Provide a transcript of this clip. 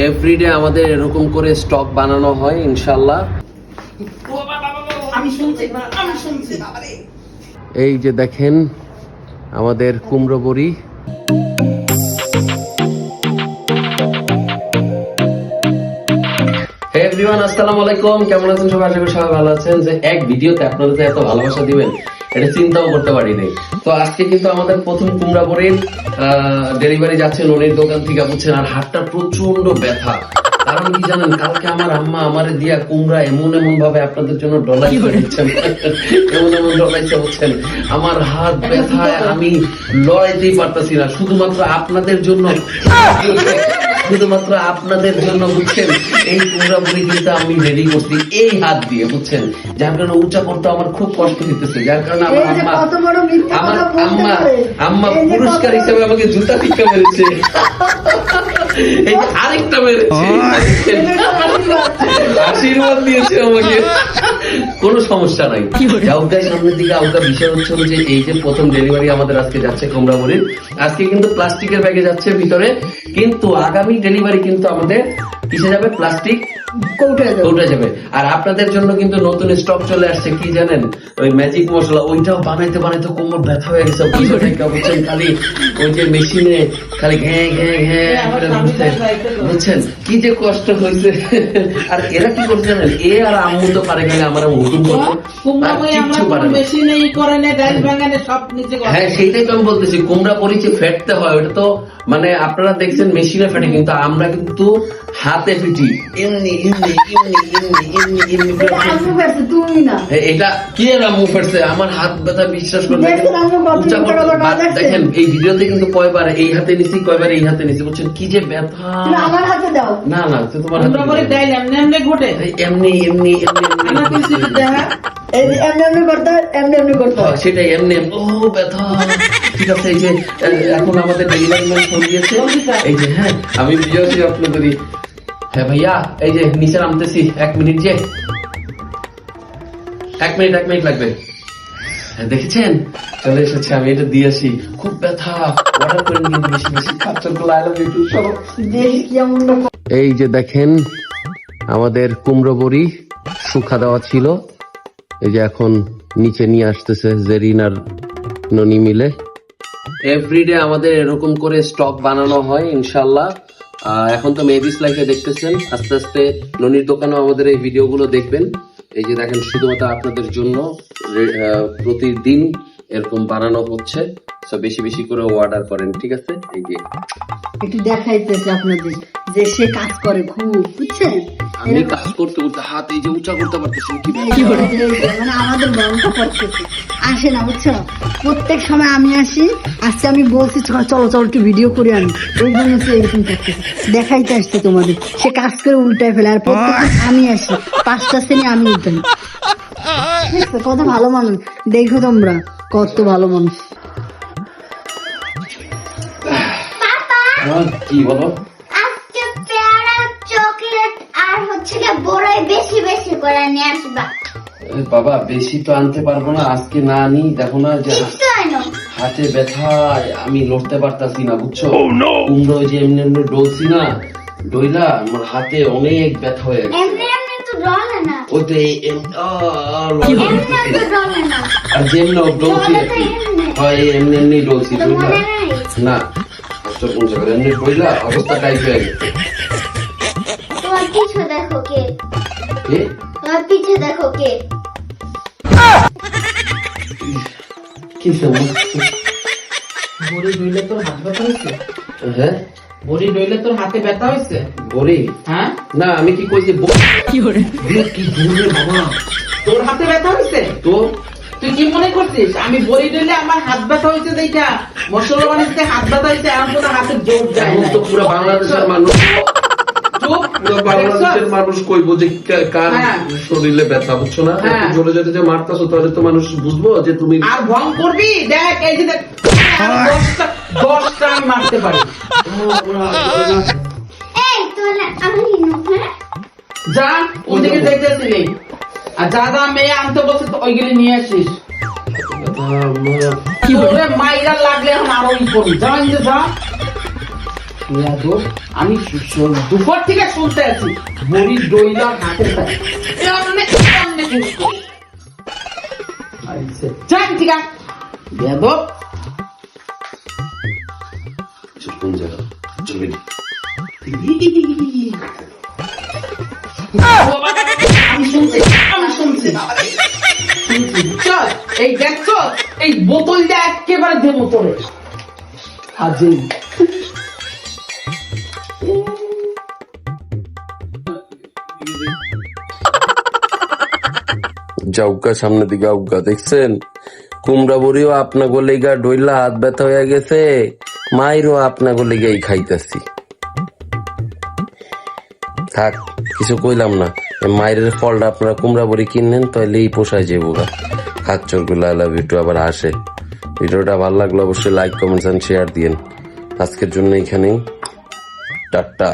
Everyday আমাদের এরকম করে স্টক বানানো হয় ইনশাল্লাহ। এই যে দেখেন আমাদের কুমড়ো বড়ি। এভরিওয়ান আসসালামু আলাইকুম। কেমন আছেন সবাই? আশা করি সবাই ভালো আছেন। যে এক ভিডিওতে আপনারা যে এত ভালোবাসা দিবেন এটা চিন্তাও করতে পারিনি। তো আজকে কিন্তু আমাদের প্রথম কুমড়া বড়ির ডেলিভারি যাচ্ছে ননির দোকান থেকে বুঝছেন? আর হাতটা প্রচণ্ড ব্যথা। কারণ কি জানেন কালকে আমার আম্মা আমারে দিয়া কুমড়া এমন এমন ভাবে আপনাদের জন্য ডলাই দিচ্ছেন এমন এমন আমার হাত ব্যথায় আমি লড়াইতেই পারতাছি না। শুধুমাত্র আপনাদের জন্য। শুধুমাত্র আপনাদের জন্য বুঝছেন এই বড়ি কিন্তু আমি রেডি করছি এই হাত দিয়ে বুঝছেন? যার কারণে উঁচা করতে আমার খুব কষ্ট দিতেছে যার কারণে আমার আম্মা আমার আম্মা আম্মা পুরস্কার হিসেবে আমাকে জুতা টিকা মেরেছে। এই আরেকটা মেরেছে। আশীর্বাদ দিয়েছে আমাকে। কোনো সমস্যা নাই। আউকায় সামনের দিকে আউকা বিষয় হচ্ছে যে এই যে প্রথম ডেলিভারি আমাদের আজকে যাচ্ছে কোমরাবুরির আজকে কিন্তু প্লাস্টিকের ব্যাগে যাচ্ছে ভিতরে কিন্তু আগামী ডেলিভারি কিন্তু আমাদের কিসে যাবে? প্লাস্টিক যাব। যাবে? আর আপনাদের জন্য কিন্তু নতুন স্টক চলে আসছে কি জানেন? ওই ম্যাজিক মশলা ওইটাও বানাইতে বানাইতে কোমর ব্যথা হয়ে গেছে। বুঝছেন খালি ওই যে মেশিনে খালি ঘ্যাঁ ঘ্যাঁ ঘ্যাঁ বুঝছেন? কি যে কষ্ট হয়েছে। আর এরা কি করছে জানেন? এ আর আম্মু তো পারে গেলে আমার হুকুম হ্যাঁ সেইটাই তো আমি বলতেছি কুমড়া পরিচে ফেটতে হয় ওটা তো মানে আপনারা দেখছেন মেশিনে ফেটে কিন্তু আমরা কিন্তু হাতে ফিটি এমনি এমনি এমনি এমনি এমনি এমনি করে এটা তুমি না। কি এর ফেটছে আমার হাত ব্যথা বিশ্বাস করে দেখেন এই ভিডিওতে কিন্তু কয়বার এই হাতে নিছি কয়বার এই হাতে নিছি। বলছেন কি যে ব্যথা। আমার হাতে দাও। না না তো তোমার হাতে ডাইল এমনি এমনি ঘটে। এমনি এমনি এমনি আমার কিছু দেখা হয়, সেটাই এমনি ও ব্যথা। ঠিক আছে এই যে এখন আমাদের ডেলিভারি ম্যান ফোন দিয়েছে। এই যে হ্যাঁ আমি ভিডিও আপনাদেরই হ্যাঁ ভাইয়া এই যে নিচে নামতেছি এক মিনিট যে। এক মিনিট এক মিনিট লাগবে। হ্যাঁ, দেখেছেন? চলে এসেছে আমি এটা দিয়ে আসি। খুব ব্যথা অর্ডার করে নিন বেশি বেশি খাচ্ছরগুলো আই লাভ ইউ টু দেখি কেমন না করে। এই যে দেখেন আমাদের কুমড়ো বড়ি শুকা দেওয়া ছিল। এই যে এখন নিচে নিয়ে আসতেছে জেরিন আর ননি মিলে। এভরিডে আমাদের এরকম করে স্টক বানানো হয় ইনশাল্লাহ এখন তো মেভিস লাইফে দেখতেছেন। আস্তে আস্তে ননির দোকানেও আমাদের এই ভিডিওগুলো দেখবেন। এই যে দেখেন, শুধুমাত্র আপনাদের জন্য প্রতিদিন এরকম বানানো হচ্ছে। বেশি বেশি করে অর্ডার করেন, ঠিক আছে? এই যে। একটু দেখাইতেছে আপনাদের, যে সে কাজ করে খুব, বুঝছেন? আমি কাজ করতে করতে হাত এই যে উঁচা করতে পারতেছি কি মানে আমাদের গরমটা পড়তেছে আসে না বুঝছ? প্রত্যেক সময় আমি আসি আজকে আমি বলছি চলো চলো একটু ভিডিও করে আনি। এই জন্য সে এরকম করতেছে। দেখাইতে আসছে তোমাদের। সে কাজ করে উল্টায় ফেলে আর প্রত্যেক আমি আসি। পাঁচটা শ্রেণি আমি উল্টাই কত ভালো মানুষ। দেখো তোমরা কত ভালো মানুষ। কি বলো? হচ্ছে বড়ই বেশি বেশি করে নিয়ে আসবা। বাবা বেশি তো আনতে পারব না আজকে না আনি দেখো না যে হাতে ব্যথায় আমি লড়তে পারতাছি না বুঝছ? কুমড়ো যে এমনি এমনি ডলছি না ডইলা আমার হাতে অনেক ব্যথা হয়ে গেছে। আর যেমনি ডলছি হয় এমনি এমনি ডলছি না কোন এমনি ডইলা অবস্থা টাইপ হয়ে গেছে। পিছু দেখো কে। এ, তোমার পিছু দেখো কে। কি সমস্যা? বড়ি ডইলে তোর হাত ব্যথা হয়েছে? হ্যাঁ? বড়ি ডইলে তোর হাতে ব্যথা হয়েছে? বড়ি? হ্যাঁ? না আমি কি কইছি কি করে কি দূরে বাবা। তোর হাতে ব্যথা হয়েছে? তো? তুই কি মনে করছিস? আমি বড়ি ডইলে আমার হাত ব্যথা হয়েছে দেখা মশলা বানিয়েছে হাত ব্যথা হয়েছে এখন তো হাতে জোর যায় না তো পুরো বাংলাদেশের মানুষ। বাংলাদেশের মানুষ কইব যে কার হ্যাঁ। শরীরে ব্যথা বুঝছ না? হ্যাঁ। জোরে জোরে যে মারতাছো তাহলে তো মানুষ বুঝব যে তুমি আর ভং করবি? দেখ এই যে দশটা দশটা আমি মারতে পারি। এই তোমার আমি নিনু হ্যাঁ? যা ওদিকে দেখতেছিলি আর যা যা মেয়ে আনতে বলছে তো ওইগুলি নিয়ে আসিস। কি বলে মাইরা লাগলে এখন আরও ই করবি। যা এই যে। যা ইয়াদব, আমি দুপুর থেকে শুনতে আছি। বড়ির দইলার ঠিক আছে আমি শুনছি আমি শুনছি, চল এই দেখছ এই বোতলটা একেবারে দেবো তোরে। হাজির যাউকা সামনের দিকে আউকা দেখছেন? কুমড়া বড়িও আপনা গলিগা ডইলা হাত ব্যথা হয়ে গেছে। মাইরও আপনা গলিগাই খাইতাছি। থাক, কিছু কইলাম না। মায়ের ফলটা আপনারা কুমড়া বড়ি কিনলেন তাহলে এই পোষায় যাব গা। খাচ্চরগুলো আলা ভিডিও আবার আসে। ভিডিওটা ভালো লাগল অবশ্যই লাইক কমেন্টস এন্ড শেয়ার দিয়েন। আজকের জন্য এখানেই। টাটা।